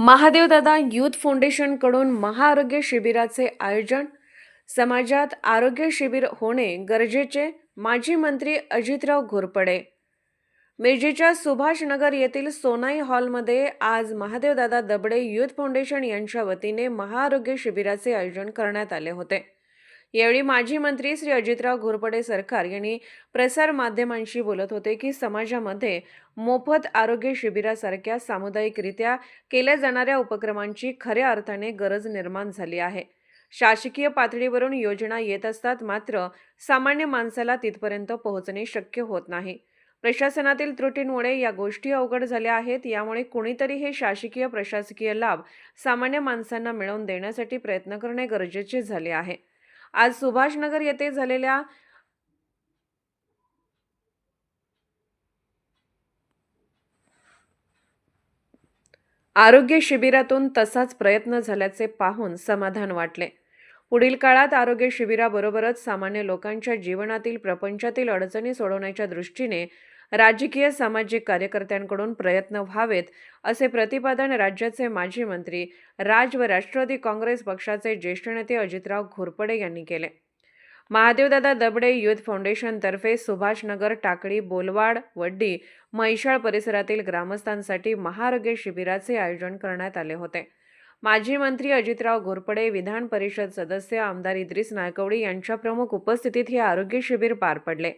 महादेवदादा youth फाउंडेशनकडून महाआरोग्य शिबिराचे आयोजन. समाजात आरोग्य शिबिर होणे गरजेचे माजी मंत्री अजितराव घोरपडे. मिरजेच्या सुभाषनगर येथील सोनाई हॉलमध्ये आज महादेवदादा दबडे यूथ फाउंडेशन यांच्या वतीने महाआरोग्य शिबिराचे आयोजन करण्यात आले होते. यावेळी माजी मंत्री श्री अजितराव घोरपडे सरकार यांनी प्रसार माध्यमांशी बोलत होते की समाजामध्ये मोफत आरोग्य शिबिरासारख्या सामुदायिकरित्या केल्या जाणाऱ्या उपक्रमांची खऱ्या अर्थाने गरज निर्माण झाली आहे. शासकीय पातळीवरून योजना येत असतात मात्र सामान्य माणसाला तिथपर्यंत पोहोचणे शक्य होत नाही. प्रशासनातील त्रुटींमुळे या गोष्टी अवघड झाल्या आहेत यामुळे कुणीतरी हे शासकीय प्रशासकीय लाभ सामान्य माणसांना मिळवून देण्यासाठी प्रयत्न करणे गरजेचे झाले आहे. आज सुभाषनगर येथे झालेल्या आरोग्य शिबिरातून तसाच प्रयत्न झाल्याचे पाहून समाधान वाटले. पुढील काळात आरोग्य शिबिराबरोबरच सामान्य लोकांच्या जीवनातील प्रपंचातील अडचणी सोडवण्याच्या दृष्टीने राजकीय सामाजिक कार्यकर्त्यांकडून प्रयत्न व्हावेत असे प्रतिपादन राज्याचे माजी मंत्री राज व राष्ट्रवादी काँग्रेस पक्षाचे ज्येष्ठ नेते अजितराव घोरपडे यांनी केले. महादेवदादा दबडे युथ फाउंडेशनतर्फे सुभाषनगर टाकळी बोलवाड वड्डी म्हैशाळ परिसरातील ग्रामस्थांसाठी महारोग्य शिबिराचे आयोजन करण्यात आले होते. माजी मंत्री अजितराव घोरपडे विधान परिषद सदस्य आमदार इद्रिस नायकवडी यांच्या प्रमुख उपस्थितीत हे आरोग्य शिबिर पार पडले.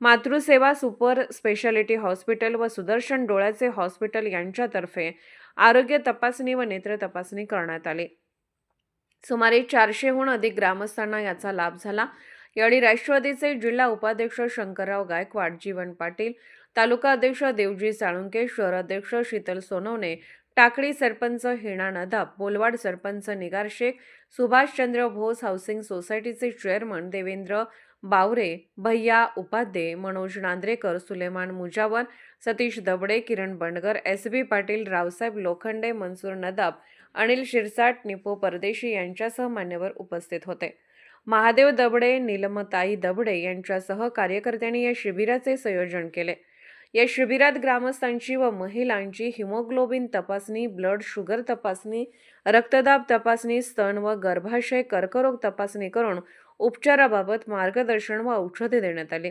मातृसेवा सुपर स्पेशालिटी हॉस्पिटल व सुदर्शन डोळ्याचे हॉस्पिटल यांच्यातर्फे आरोग्य तपासणी व नेत्र तपासणी करण्यात आली. सुमारे चारशेहून अधिक ग्रामस्थांना याचा लाभ झाला. यावेळी राष्ट्रवादीचे जिल्हा उपाध्यक्ष शंकरराव गायकवाड जीवन पाटील तालुका अध्यक्ष देवजी साळुंके शहराध्यक्ष शीतल सोनवणे टाकळी सरपंच हिना नदाब बोलवाड सरपंच निगार शेख सुभाषचंद्र भोस हाऊसिंग सोसायटीचे chairman Devendra Bawre Bhaiya Upadhye Manoj Nandrekar Suleman Mujawar Satish Dabade Kiran Bandgar S B Patil Raosaheb Lokhande Mansoor Nadab Anil Shirsat Nipo Pardeshi यांच्यासह मान्यवर उपस्थित होते. महादेव दबडे नीलमताई दबडे यांच्यासह कार्यकर्त्यांनी या शिबिराचे संयोजन केले. या शिबिरात ग्रामस्थांची व महिलांची हिमोग्लोबिन तपासणी ब्लड शुगर तपासणी रक्तदाब तपासणी स्तन व गर्भाशय कर्करोग तपासणी करून उपचाराबाबत मार्गदर्शन व औषधे देण्यात आली.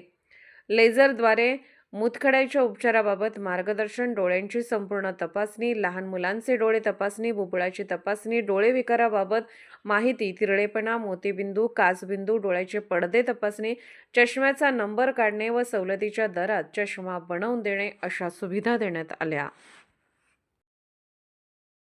लेझरद्वारे मुतखड्याच्या उपचाराबाबत मार्गदर्शन डोळ्यांची संपूर्ण तपासणी लहान मुलांचे डोळे तपासणी बुबुळाची तपासणी डोळे विकाराबाबत माहिती तिरळेपणा मोतीबिंदू काचबिंदू डोळ्याचे पडदे तपासणी चष्म्याचा नंबर काढणे व सवलतीच्या दरात चष्मा बनवून देणे अशा सुविधा देण्यात आल्या.